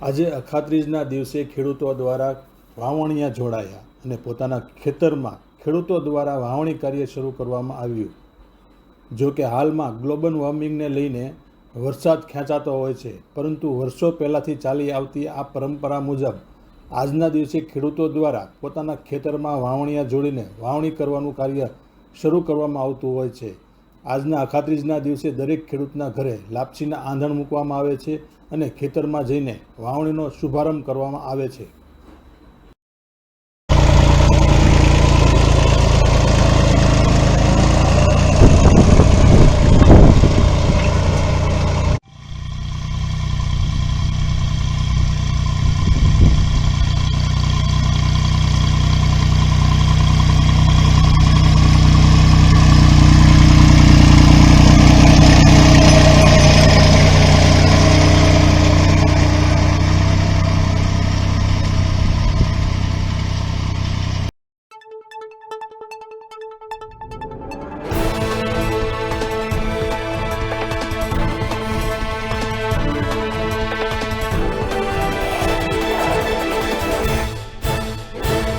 આજે અખાત્રીજના દિવસે ખેડૂતો દ્વારા વાવણિયા જોડાયા અને પોતાના ખેતરમાં ખેડૂતો દ્વારા વાવણી કાર્ય શરૂ કરવામાં આવ્યું. જો કે હાલમાં ગ્લોબલ વોર્મિંગને લઈને વરસાદ ખેંચાતો હોય છે, પરંતુ વર્ષો પહેલાંથી ચાલી આવતી આ પરંપરા મુજબ આજના દિવસે ખેડૂતો દ્વારા પોતાના ખેતરમાં વાવણીયા જોડીને વાવણી કરવાનું કાર્ય શરૂ કરવામાં આવતું હોય છે. આજના અખાત્રીજના દિવસે દરેક ખેડૂતના ઘરે લાપસીના આંધણ મૂકવામાં આવે છે અને ખેતરમાં જઈને વાવણીનો શુભારંભ કરવામાં આવે છે.